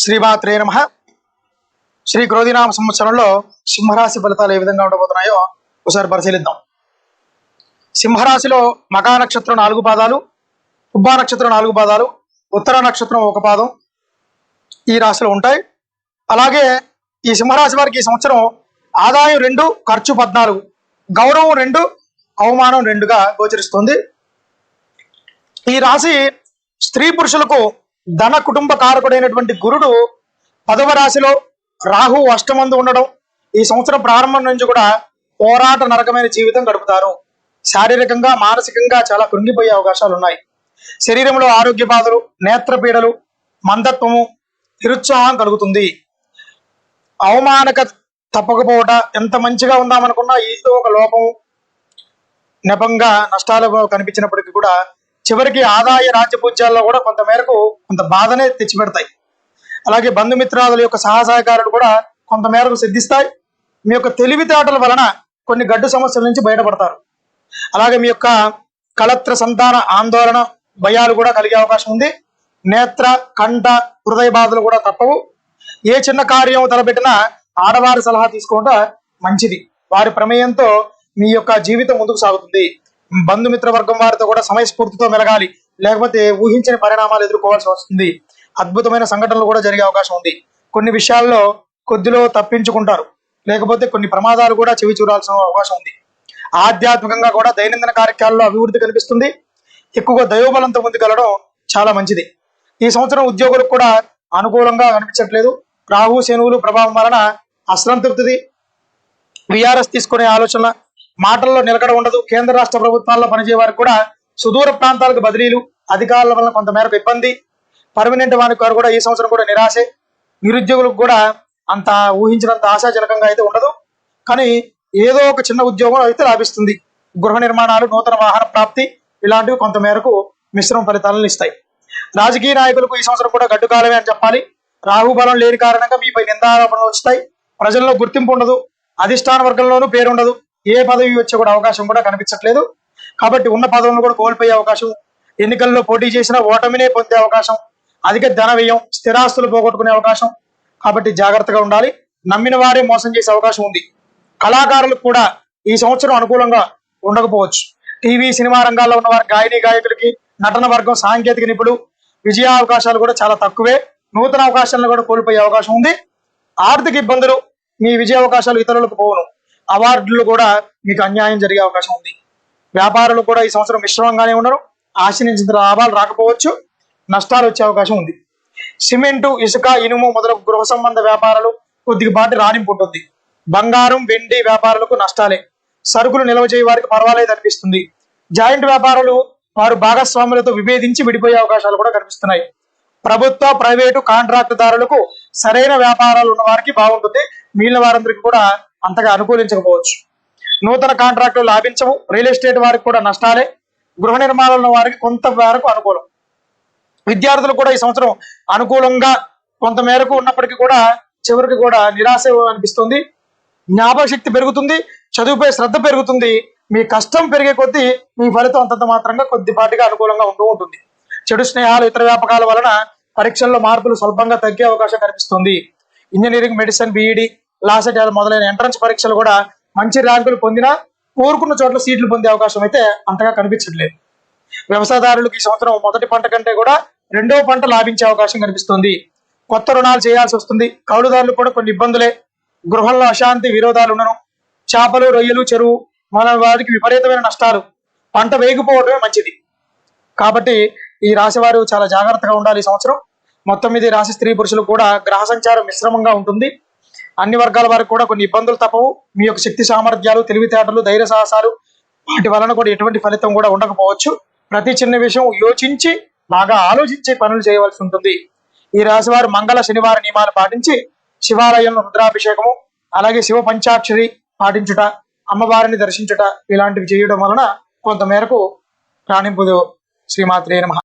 శ్రీమాత్రే నమ. శ్రీ క్రోధినామ సంవత్సరంలో సింహరాశి ఫలితాలు ఏ విధంగా ఉండబోతున్నాయో ఒకసారి పరిశీలిద్దాం. సింహరాశిలో మకా నక్షత్రం నాలుగు పాదాలు ఉబ్బా నక్షత్రం నాలుగు పాదాలు ఉత్తర నక్షత్రం ఒక పాదం ఈ రాశిలో ఉంటాయి. అలాగే ఈ సింహరాశి వారికి ఈ సంవత్సరం ఆదాయం రెండు ఖర్చు పద్నాలుగు గౌరవం రెండు అవమానం రెండుగా గోచరిస్తుంది. ఈ రాశి స్త్రీ పురుషులకు ధన కుటుంబ కారకుడైనటువంటి గురుడు పదవ రాశిలో రాహు అష్టమందు ఉండడం ఈ సంవత్సరం ప్రారంభం నుంచి కూడా పోరాట నరకమైన జీవితం గడుపుతారు. శారీరకంగా మానసికంగా చాలా కృంగిపోయే అవకాశాలు ఉన్నాయి. శరీరంలో ఆరోగ్య బాధలు నేత్రపీడలు మందత్వము నిరుత్సాహం కలుగుతుంది. అవమానక తప్పకపోవట ఎంత మంచిగా ఉందామనుకున్నా ఏదో ఒక లోపం నెపంగా నష్టాలు కనిపించినప్పటికీ కూడా చివరికి ఆదాయ రాజ్యపూజ్యాల్లో కూడా కొంతమేరకు కొంత బాధనే తెచ్చిపెడతాయి. అలాగే బంధుమిత్రాదుల యొక్క సహసహకారులు కూడా కొంతమేరకు సిద్ధిస్తాయి. మీ యొక్క తెలివితేటల వలన కొన్ని గడ్డు సమస్యల నుంచి బయటపడతారు. అలాగే మీ యొక్క కలత్ర సంతాన ఆందోళన భయాలు కూడా కలిగే అవకాశం ఉంది. నేత్ర కంఠ హృదయ బాధలు కూడా తప్పవు. ఏ చిన్న కార్యం తలపెట్టినా ఆడవారి సలహా తీసుకోవడం మంచిది. వారి ప్రమేయంతో మీ యొక్క జీవితం ముందుకు సాగుతుంది. బంధుమిత్ర వర్గం వారితో కూడా సమయస్ఫూర్తితో మెలగాలి. లేకపోతే ఊహించని పరిణామాలు ఎదుర్కోవాల్సి వస్తుంది. అద్భుతమైన సంఘటనలు కూడా జరిగే అవకాశం ఉంది. కొన్ని విషయాల్లో కొద్దిలో తప్పించుకుంటారు. లేకపోతే కొన్ని ప్రమాదాలు కూడా చెవి చూడాల్సిన అవకాశం ఉంది. ఆధ్యాత్మికంగా కూడా దైనందిన కార్యక్రమాల్లో అభివృద్ధి కనిపిస్తుంది. ఎక్కువగా దైవబలంతో ముందుకెళ్ళడం చాలా మంచిది. ఈ సంవత్సరం ఉద్యోగులకు కూడా అనుకూలంగా కనిపించట్లేదు. రాహు శనువులు ప్రభావం వలన అసంతృప్తిది విఆర్ఎస్ తీసుకునే ఆలోచన మాటల్లో నిలకడ ఉండదు. కేంద్ర రాష్ట్ర ప్రభుత్వాల్లో పనిచేయ వారికి కూడా సుదూర ప్రాంతాలకు బదిలీలు అధికారుల వలన కొంతమేరకు ఇబ్బంది. పర్మనెంట్ వారికి వారు కూడా ఈ సంవత్సరం కూడా నిరాశే. నిరుద్యోగులకు కూడా అంత ఊహించినంత ఆశాజనకంగా అయితే ఉండదు. కానీ ఏదో ఒక చిన్న ఉద్యోగం అయితే లాభిస్తుంది. గృహ నిర్మాణాలు నూతన వాహన ప్రాప్తి ఇలాంటివి కొంతమేరకు మిశ్రమ ఫలితాలను ఇస్తాయి. రాజకీయ నాయకులకు ఈ సంవత్సరం కూడా గడ్డు కాలమే అని చెప్పాలి. రాహుబలం లేని కారణంగా మీపై నిందారోపణలు వస్తాయి. ప్రజల్లో గుర్తింపు ఉండదు. అధిష్టాన వర్గంలోనూ పేరు ఉండదు ఏ పదవి వచ్చే కూడా అవకాశం కూడా కనిపించట్లేదు. కాబట్టి ఉన్న పదవులను కూడా కోల్పోయే అవకాశం ఎన్నికల్లో పోటీ చేసిన ఓటమినే పొందే అవకాశం అధిక ధన వ్యయం స్థిరాస్తులు పోగొట్టుకునే అవకాశం. కాబట్టి జాగ్రత్తగా ఉండాలి. నమ్మిన వారే మోసం చేసే అవకాశం ఉంది. కళాకారులకు కూడా ఈ సంవత్సరం అనుకూలంగా ఉండకపోవచ్చు. టీవీ సినిమా రంగాల్లో ఉన్న వారి గాయని గాయకులకి నటన వర్గం సాంకేతిక నిపుణులు విజయ అవకాశాలు కూడా చాలా తక్కువే. నూతన అవకాశాలను కూడా కోల్పోయే అవకాశం ఉంది. ఆర్థిక ఇబ్బందులు మీ విజయ అవకాశాలు ఇతరులకు పోవును. అవార్డులు కూడా మీకు అన్యాయం జరిగే అవకాశం ఉంది. వ్యాపారులు కూడా ఈ సంవత్సరం మిశ్రమంగానే ఉన్నారు. ఆశించిన లాభాలు రాకపోవచ్చు నష్టాలు వచ్చే అవకాశం ఉంది. సిమెంటు ఇసుక ఇనుము మొదలగు గృహ సంబంధ వ్యాపారాలు కొద్దిపాటి రాణింపు ఉంటుంది. బంగారం వెండి వ్యాపారులకు నష్టాలే. సరుకులు నిల్వ చేయ వారికి పర్వాలేదు అనిపిస్తుంది. జాయింట్ వ్యాపారులు వారు భాగస్వాములతో విభేదించి విడిపోయే అవకాశాలు కూడా కనిపిస్తున్నాయి. ప్రభుత్వ ప్రైవేటు కాంట్రాక్టుదారులకు సరైన వ్యాపారాలు ఉన్న వారికి బాగుంటుంది. మిగిలిన వారందరికీ కూడా అంతగా అనుకూలించకపోవచ్చు. నూతన కాంట్రాక్టులు లాభించవు. రియల్ ఎస్టేట్ వారికి కూడా నష్టాలే. గృహ నిర్మాణంలో వారికి కొంత మేరకు అనుకూలం. విద్యార్థులు కూడా ఈ సంవత్సరం అనుకూలంగా కొంత మేరకు ఉన్నప్పటికీ కూడా చివరికి కూడా నిరాశ అనిపిస్తుంది. జ్ఞాపక శక్తి పెరుగుతుంది. చదువుపై శ్రద్ధ పెరుగుతుంది. మీ కష్టం పెరిగే కొద్దీ మీ ఫలితం అంతంత మాత్రంగా కొద్దిపాటిగా అనుకూలంగా ఉంటూ ఉంటుంది. చెడు స్నేహాలు ఇతర వ్యాపకాల వలన పరీక్షల్లో మార్పులు స్వల్పంగా తగ్గే అవకాశం కనిపిస్తుంది. ఇంజనీరింగ్ మెడిసిన్ బీఈడి లాసెట్ మొదలైన ఎంట్రన్స్ పరీక్షలు కూడా మంచి ర్యాంకులు పొందినా కోరుకున్న చోట్ల సీట్లు పొందే అవకాశం అయితే అంతగా కనిపించట్లేదు. వ్యవసాయదారులకు ఈ సంవత్సరం మొదటి పంట కంటే కూడా రెండవ పంట లాభించే అవకాశం కనిపిస్తుంది. కొత్త రుణాలు చేయాల్సి వస్తుంది. కౌలుదారులు కూడా కొన్ని ఇబ్బందులే. గృహంలో అశాంతి విరోధాలు ఉండను. చేపలు రొయ్యలు చెరువు మన వారికి విపరీతమైన నష్టాలు. పంట వేగిపోవడమే మంచిది. కాబట్టి ఈ రాశి వారు చాలా జాగ్రత్తగా ఉండాలి ఈ సంవత్సరం. మొత్తం మీద రాశి స్త్రీ పురుషులు కూడా గ్రహ సంచారం మిశ్రమంగా ఉంటుంది. అన్ని వర్గాల వారికి కూడా కొన్ని ఇబ్బందులు తప్పవు. మీ యొక్క శక్తి సామర్థ్యాలు తెలివితేటలు ధైర్య సాహసాలు వాటి వలన కూడా ఎటువంటి ఫలితం కూడా ఉండకపోవచ్చు. ప్రతి చిన్న విషయం యోచించి బాగా ఆలోచించి పనులు చేయవలసి ఉంటుంది. ఈ రాశివారు మంగళ శనివార నియమాలు పాటించి శివాలయంలో రుద్రాభిషేకము అలాగే శివ పంచాక్షరి పాటించుట అమ్మవారిని దర్శించుట ఇలాంటివి చేయడం వలన కొంత మేరకు రాణింపు శ్రీమాత్రే నమ.